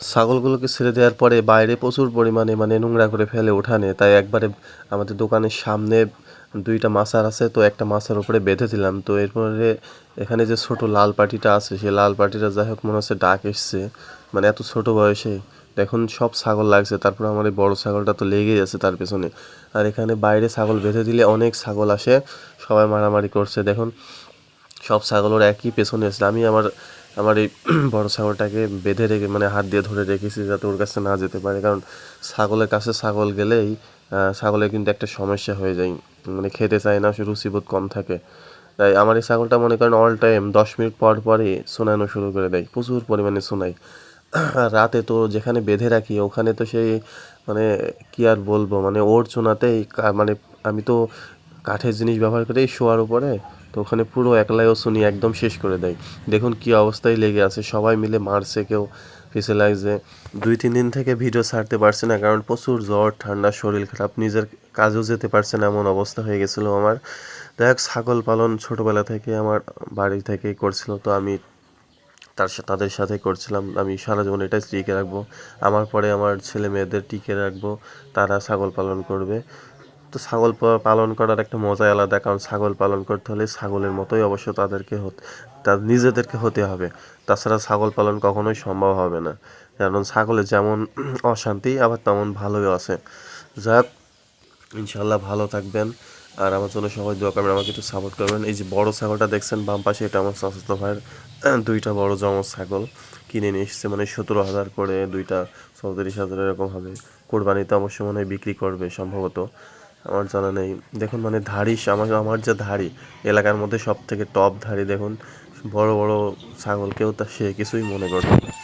ছাগলগুলোকে ছেড়ে দেওয়ার পরে বাইরে প্রচুর পরিমাণে মানে নোংরা করে ফেলে উঠানে তাই একবারে আমাদের দোকানের সামনে দুইটা মাছার আছে, তো একটা মাছের উপরে বেঁধে দিলাম। তো এরপরে এখানে যে ছোট লাল পাটিটা আছে, সেই লাল পাটিটা যাই হোক মনে হচ্ছে ডাক এসছে। মানে এত ছোট বয়সে। এখন সব ছাগল লাগছে। তারপর আমার এই বড় ছাগলটা তো লেগেই আছে তার পেছনে। আর এখানে বাইরে ছাগল বেঁধে দিলে অনেক ছাগল আসে। সবাই মারামারি করছে। দেখুন, সব ছাগলের একই পেছনে আছে। আমি আমার আমার এই বড় ছাগলটাকে বেঁধে রেখে মানে হাত দিয়ে ধরে রেখেছি যাতে ওর কাছে না যেতে পারে। কারণ ছাগলের কাছে ছাগল গেলেই ছাগলের কিন্তু একটা সমস্যা হয়ে যায়। মানে খেতে চায় না, সে রুচিবোধ কম থাকে। তাই আমার এই ছাগলটা মনে করেন অল টাইম দশ মিনিট পর পরই শোনানো শুরু করে দেয়, প্রচুর পরিমাণে আর রাতে তো যেখানে বেঁধে রাখি, ওখানে তো সেই মানে কি আর বলব মানে ওর চোনাতেই মানে আমি তো কাঠের জিনিস ব্যবহার করেই শোয়ার উপরে। তো ওখানে পুরো একলাইও শুনি, একদম শেষ করে দেয়। দেখুন কি অবস্থায় লেগে আছে, সবাই মিলে মারছে কেউ লাগছে দুই, তিন দিন থেকে ভিডিও ছাড়তে পারছে না, কারণ প্রচুর জ্বর, ঠান্ডা, শরীর খারাপ, নিজের কাজেও যেতে পারছে না, এমন অবস্থা হয়ে গেছিল আমার। দেখ ছাগল পালন ছোটোবেলা থেকে আমার বাড়ি থেকেই করছিল, তো আমি তার তাদের সাথে করছিলাম। আমি সারা জীবন এটাই টিকে রাখব। আমার পরে আমার ছেলে মেয়েদের টিকে রাখব, তারা ছাগল পালন করবে। তো ছাগল পালন করার একটা মজাই আলাদা, কারণ ছাগল পালন করতে হলে ছাগলের মতোই অবশ্য তাদেরকে তার নিজেদেরকে হতে হবে। তাছাড়া ছাগল পালন কখনোই সম্ভব হবে না। কারণ ছাগলের যেমন অশান্তি, আবার তেমন ভালোই আছে। যাক ইনশাল্লাহ ভালো থাকবেন। আর আমার জন্য সবাই দোয়া করবেন, আমাকে একটু সাপোর্ট করবেন। এই যে বড় ছাগলটা দেখছেন, বাম পাশে এটা আমার চাচাতো ভাইয়ের দুইটা বড় জমজ ছাগল। কিনে নিয়ে এসেছে মানে সতেরো হাজার করে দুইটা, চৌত্রিশ হাজার এরকম হবে। কোরবানিতে অবশ্যই মনে হয় বিক্রি করবে সম্ভবত। আমার জানা নেই। দেখুন মানে ধাড়ি আমার আমার যে ধাড়ি, এলাকার মধ্যে সব থেকে টপ ধাড়ি দেখুন। বড় বড় ছাগলকেও তা সে কিছুই মনে করবে না।